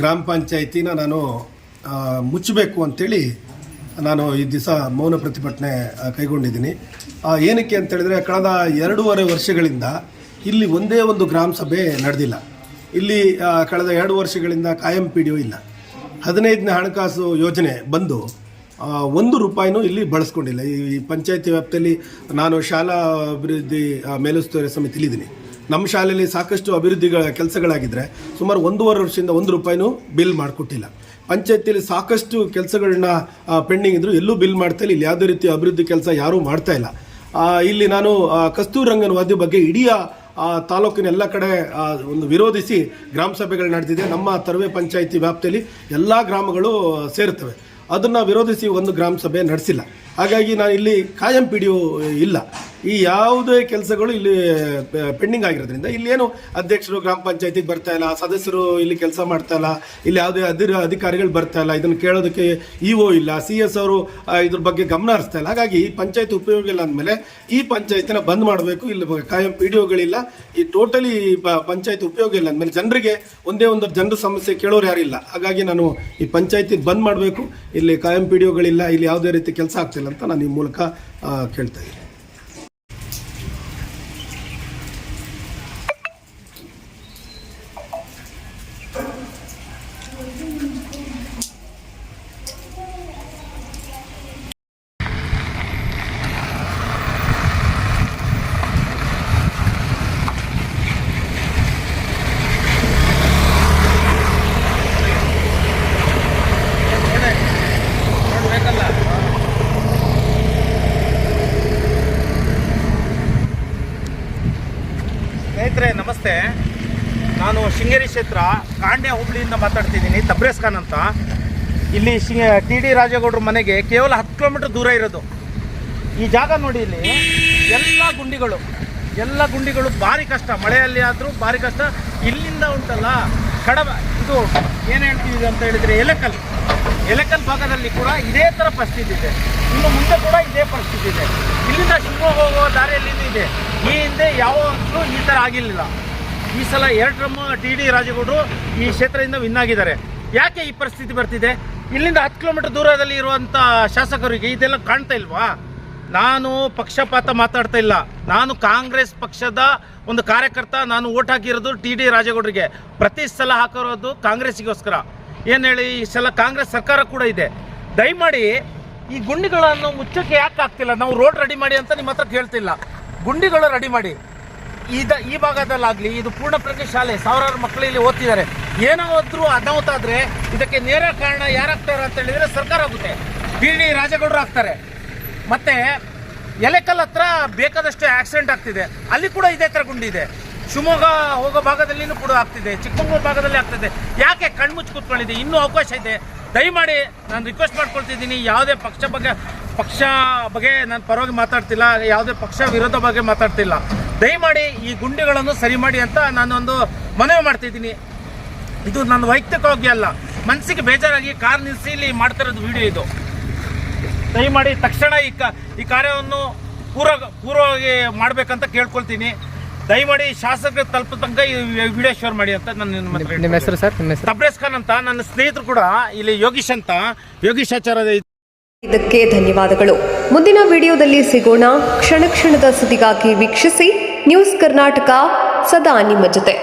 ಗ್ರಾಮ ಪಂಚಾಯಿತಿನ ನಾನು ಮುಚ್ಚಬೇಕು ಅಂತೇಳಿ ನಾನು ಈ ದಿವಸ ಮೌನ ಪ್ರತಿಭಟನೆ ಕೈಗೊಂಡಿದ್ದೀನಿ. ಏನಕ್ಕೆ ಅಂತ ಹೇಳಿದ್ರೆ ಕಳೆದ ಎರಡೂವರೆ ವರ್ಷಗಳಿಂದ ಇಲ್ಲಿ ಒಂದೇ ಒಂದು ಗ್ರಾಮ ಸಭೆ ನಡೆದಿಲ್ಲ. ಇಲ್ಲಿ ಕಳೆದ ಎರಡು ವರ್ಷಗಳಿಂದ ಕಾಯಂ ಪಿ ಡಿ ಇಲ್ಲ. ಹದಿನೈದನೇ ಹಣಕಾಸು ಯೋಜನೆ ಬಂದು ಒಂದು ರೂಪಾಯಿನೂ ಇಲ್ಲಿ ಬಳಸ್ಕೊಂಡಿಲ್ಲ. ಈ ಪಂಚಾಯತಿ ವ್ಯಾಪ್ತಿಯಲ್ಲಿ ನಾನು ಶಾಲಾ ಅಭಿವೃದ್ಧಿ ಮೇಲುಸ್ತುವಾರಿ ಸಮಿತಿಲಿದ್ದೀನಿ ನಮ್ಮ ಶಾಲೆಯಲ್ಲಿ ಸಾಕಷ್ಟು ಅಭಿವೃದ್ಧಿಗಳ ಕೆಲಸಗಳಾಗಿದ್ದರೆ ಸುಮಾರು ಒಂದೂವರೆ ವರ್ಷದಿಂದ ಒಂದು ರೂಪಾಯಿನೂ ಬಿಲ್ ಮಾಡಿಕೊಟ್ಟಿಲ್ಲ. ಪಂಚಾಯತಿಯಲ್ಲಿ ಸಾಕಷ್ಟು ಕೆಲಸಗಳನ್ನ ಪೆಂಡಿಂಗ್ ಇದ್ರು ಎಲ್ಲೂ ಬಿಲ್ ಮಾಡ್ತಾ ಇಲ್ಲ. ಇಲ್ಲಿ ಯಾವುದೇ ರೀತಿ ಅಭಿವೃದ್ಧಿ ಕೆಲಸ ಯಾರೂ ಮಾಡ್ತಾ ಇಲ್ಲ. ಇಲ್ಲಿ ನಾನು ಕಸ್ತೂರಂಗನ ವಾದ್ಯ ಬಗ್ಗೆ ಇಡೀ ತಾಲೂಕಿನ ಎಲ್ಲ ಕಡೆ ಒಂದು ವಿರೋಧಿಸಿ ಗ್ರಾಮ ಸಭೆಗಳು ನಡೆದಿದೆ. ನಮ್ಮ ತರುವೆ ಪಂಚಾಯಿತಿ ವ್ಯಾಪ್ತಿಯಲ್ಲಿ ಎಲ್ಲ ಗ್ರಾಮಗಳು ಸೇರುತ್ತವೆ. ಅದನ್ನು ವಿರೋಧಿಸಿ ಒಂದು ಗ್ರಾಮ ಸಭೆ ನಡೆಸಿಲ್ಲ. ಹಾಗಾಗಿ ನಾನು ಇಲ್ಲಿ ಕಾಯಂ ಪಿಡಿಯು ಇಲ್ಲ. ಈ ಯಾವುದೇ ಕೆಲಸಗಳು ಇಲ್ಲಿ ಪೆಂಡಿಂಗ್ ಆಗಿರೋದ್ರಿಂದ ಇಲ್ಲಿ ಏನು ಅಧ್ಯಕ್ಷರು, ಗ್ರಾಮ ಪಂಚಾಯತಿಗೆ ಬರ್ತಾ ಇಲ್ಲ, ಸದಸ್ಯರು ಇಲ್ಲಿ ಕೆಲಸ ಮಾಡ್ತಾ ಇಲ್ಲ, ಇಲ್ಲಿ ಯಾವುದೇ ಅಧಿರ, ಅಧಿಕಾರಿಗಳು ಬರ್ತಾ ಇಲ್ಲ, ಇದನ್ನು ಕೇಳೋದಕ್ಕೆ ಇ ಒ ಇಲ್ಲ, ಸಿ ಎಸ್ ಅವರು ಇದ್ರ ಬಗ್ಗೆ ಗಮನ ಹರಿಸ್ತಾ ಇಲ್ಲ. ಹಾಗಾಗಿ ಈ ಪಂಚಾಯತ್ ಉಪಯೋಗ ಇಲ್ಲ ಅಂದಮೇಲೆ ಈ ಪಂಚಾಯತಿನ ಬಂದ್ ಮಾಡಬೇಕು. ಇಲ್ಲಿ ಕಾಯಂ ಪಿ ಡಿ ಒಗಳಿಲ್ಲ. ಈ ಟೋಟಲಿ ಪಂಚಾಯತ್ ಉಪಯೋಗ ಇಲ್ಲ ಅಂದಮೇಲೆ ಜನರಿಗೆ ಒಂದೇ ಒಂದು ಜನರ ಸಮಸ್ಯೆ ಕೇಳೋರು ಯಾರಿಲ್ಲ ಹಾಗಾಗಿ ನಾನು ಈ ಪಂಚಾಯತಿ ಬಂದ್ ಮಾಡಬೇಕು. ಇಲ್ಲಿ ಕಾಯಂ ಪಿ ಡಿ ಒಗಳಿಲ್ಲ, ಇಲ್ಲಿ ಯಾವುದೇ ರೀತಿ ಕೆಲಸ ಆಗ್ತಿಲ್ಲ ಅಂತ ನಾನು ಈ ಮೂಲಕ ಕೇಳ್ತಾ ಇದ್ದೀನಿ. ಸ್ನೇಹಿತರೆ, ನಮಸ್ತೆ. ನಾನು ಶೃಂಗೇರಿ ಕ್ಷೇತ್ರ, ಕಾಂಡ್ಯ ಹುಬ್ಳಿಯಿಂದ ಮಾತಾಡ್ತಿದ್ದೀನಿ ತಬ್ರೇಸ್ ಖಾನ್ ಅಂತ. ಇಲ್ಲಿ ಶಿ ಟಿ ಡಿ ರಾಜೇಗೌಡರ ಮನೆಗೆ ಕೇವಲ ಹತ್ತು ಕಿಲೋಮೀಟರ್ ದೂರ ಇರೋದು. ಈ ಜಾಗ ನೋಡಿ ಇಲ್ಲಿ, ಎಲ್ಲ ಗುಂಡಿಗಳು ಎಲ್ಲ ಗುಂಡಿಗಳು ಭಾರಿ ಕಷ್ಟ. ಮಳೆಯಲ್ಲಿ ಆದರೂ ಭಾರಿ ಕಷ್ಟ. ಇಲ್ಲಿಂದ ಉಂಟಲ್ಲ ಕಡಬ ಇದು ಏನು ಹೇಳ್ತೀವಿ ಅಂತ ಹೇಳಿದರೆ ಎಲೆಕಲ್ ಎಲೆಕಲ್ ಭಾಗದಲ್ಲಿ ಕೂಡ ಇದೇ ಥರ ಪರಿಸ್ಥಿತಿ ಇದೆ. ಇನ್ನು ಮುಂದೆ ಕೂಡ ಇದೇ ಪರಿಸ್ಥಿತಿ ಇದೆ. ಇಲ್ಲಿಂದ ಶಿವಮೊಗ್ಗ ಹೋಗುವ ದಾರಿಯಲ್ಲಿ ಇದೆ. ಈ ಹಿಂದೆ ಯಾವತ್ತೂ ಈ ಥರ ಆಗಿರಲಿಲ್ಲ. ಈ ಸಲ ಎರಡು ರಮ್ಮ ಟಿ ಡಿ ರಾಜೇಗೌಡರು ಈ ಕ್ಷೇತ್ರದಿಂದ ವಿನ್ ಆಗಿದ್ದಾರೆ. ಯಾಕೆ ಈ ಪರಿಸ್ಥಿತಿ ಬರ್ತಿದೆ? ಇಲ್ಲಿಂದ ಹತ್ತು ಕಿಲೋಮೀಟರ್ ದೂರದಲ್ಲಿ ಇರುವಂಥ ಶಾಸಕರಿಗೆ ಇದೆಲ್ಲ ಕಾಣ್ತಾ ಇಲ್ವಾ? ನಾನು ಪಕ್ಷಪಾತ ಮಾತಾಡ್ತಾ ಇಲ್ಲ. ನಾನು ಕಾಂಗ್ರೆಸ್ ಪಕ್ಷದ ಒಂದು ಕಾರ್ಯಕರ್ತ. ನಾನು ಓಟ್ ಹಾಕಿರೋದು ಟಿ ಡಿ ರಾಜೇಗೌಡರಿಗೆ. ಪ್ರತಿ ಸಲ ಹಾಕಿರೋದು ಕಾಂಗ್ರೆಸ್ಸಿಗೋಸ್ಕರ. ಏನು ಹೇಳಿ, ಈ ಸಲ ಕಾಂಗ್ರೆಸ್ ಸರ್ಕಾರ ಕೂಡ ಇದೆ. ದಯಮಾಡಿ ಈ ಗುಂಡಿಗಳನ್ನು ಮುಚ್ಚಕ್ಕೆ ಯಾಕೆ ಆಗ್ತಿಲ್ಲ? ನಾವು ರೋಡ್ ರೆಡಿ ಮಾಡಿ ಅಂತ ನಿಮ್ಮ ಹತ್ರ ಕೇಳ್ತಿಲ್ಲ. ಗುಂಡಿಗಳು ರೆಡಿ ಮಾಡಿ. ಇದ, ಈ ಭಾಗದಲ್ಲಾಗಲಿ, ಇದು ಪೂರ್ಣ ಪ್ರಜ್ಞೆ ಶಾಲೆ, ಸಾವಿರಾರು ಮಕ್ಕಳು ಇಲ್ಲಿ ಓದ್ತಿದ್ದಾರೆ. ಏನೋ ಹೋದ್ರು ಅನಾಹುತ ಆದ್ರೆ ಇದಕ್ಕೆ ನೇರ ಕಾರಣ ಯಾರಾಗ್ತಾರೆ ಅಂತ ಹೇಳಿದ್ರೆ ಸರ್ಕಾರ ಆಗುತ್ತೆ. ಬಿ ಡಿ ರಾಜೇಗೌಡರು ಆಗ್ತಾರೆ. ಮತ್ತೆ ಎಲೆಕಲ್ ಹತ್ರ ಬೇಕಾದಷ್ಟು ಆಕ್ಸಿಡೆಂಟ್ ಆಗ್ತಿದೆ. ಅಲ್ಲಿ ಕೂಡ ಇದೇ ಥರ ಗುಂಡಿದೆ ಶಿವಮೊಗ್ಗ ಹೋಗೋ ಭಾಗದಲ್ಲಿನೂ ಕೂಡ ಆಗ್ತಿದೆ, ಚಿಕ್ಕಮಗಳೂರು ಭಾಗದಲ್ಲಿ ಆಗ್ತಿದೆ. ಯಾಕೆ ಕಣ್ಮುಚ್ಚಿ ಕೂತ್ಕೊಂಡಿದೆ ಇನ್ನೂ ಅವಕಾಶ ಇದೆ. ದಯಮಾಡಿ ನಾನು ರಿಕ್ವೆಸ್ಟ್ ಮಾಡ್ಕೊಳ್ತಿದ್ದೀನಿ, ಯಾವುದೇ ಪಕ್ಷ ಬಗ್ಗೆ ಪಕ್ಷ ಬಗ್ಗೆ ನಾನು ಪರವಾಗಿ ಮಾತಾಡ್ತಿಲ್ಲ, ಯಾವುದೇ ಪಕ್ಷ ವಿರೋಧ ಬಗ್ಗೆ ಮಾತಾಡ್ತಿಲ್ಲ. ದಯಮಾಡಿ ಈ ಗುಂಡಿಗಳನ್ನು ಸರಿ ಮಾಡಿ ಅಂತ ನಾನೊಂದು ಮನವಿ ಮಾಡ್ತಿದ್ದೀನಿ. ಇದು ನನ್ನ ವೈಯಕ್ತಿಕವಾಗಿ ಅಲ್ಲ, ಮನಸ್ಸಿಗೆ ಬೇಜಾರಾಗಿ ಕಾರ್ ನಿಲ್ಲಿಸಿ ಇಲ್ಲಿ ಮಾಡ್ತಿರೋದು ವಿಡಿಯೋ ಇದು. ದಯಮಾಡಿ ತಕ್ಷಣ ಈ ಕ, ಈ ಕಾರ್ಯವನ್ನು ಪೂರ್ವ, ಪೂರ್ವವಾಗಿ ಮಾಡಬೇಕಂತ ಕೇಳ್ಕೊಳ್ತೀನಿ. ದಯಮಾಡಿ ಶಾಸಕರು ತಲುಪ ತನಕ ಈ ವಿಡಿಯೋ ಶೇರ್ ಮಾಡಿ ಅಂತ ನನ್ನ ನಿಮ್ಮ ಹತ್ರ ನಿಮ್ಮ ಹೇಳ್ಕೊಳ್ತೀನಿ. ಹೆಸರು ಸರ್? ನಿಮ್ಮ ಹೆಸರು? ತಬ್ರೇಸ್ ಖಾನ್ ಅಂತ ನನ್ನ ಸ್ನೇಹಿತರು ಕೂಡ ಇಲ್ಲಿ ಯೋಗೀಶ್ ಅಂತ. ಯೋಗೀಶ್ ಆಚಾರ್ಯ ಇದಕ್ಕೆ ಧನ್ಯವಾದಗಳು. ಮುಂದಿನ ವಿಡಿಯೋದಲ್ಲಿ ಸಿಗೋಣ. ಕ್ಷಣ ಕ್ಷಣದ ಸುದ್ದಿಗಾಗಿ ವೀಕ್ಷಿಸಿ. ನ್ಯೂಸ್ ಕರ್ನಾಟಕ ಸದಾ ನಿಮ್ಮ ಜೊತೆ.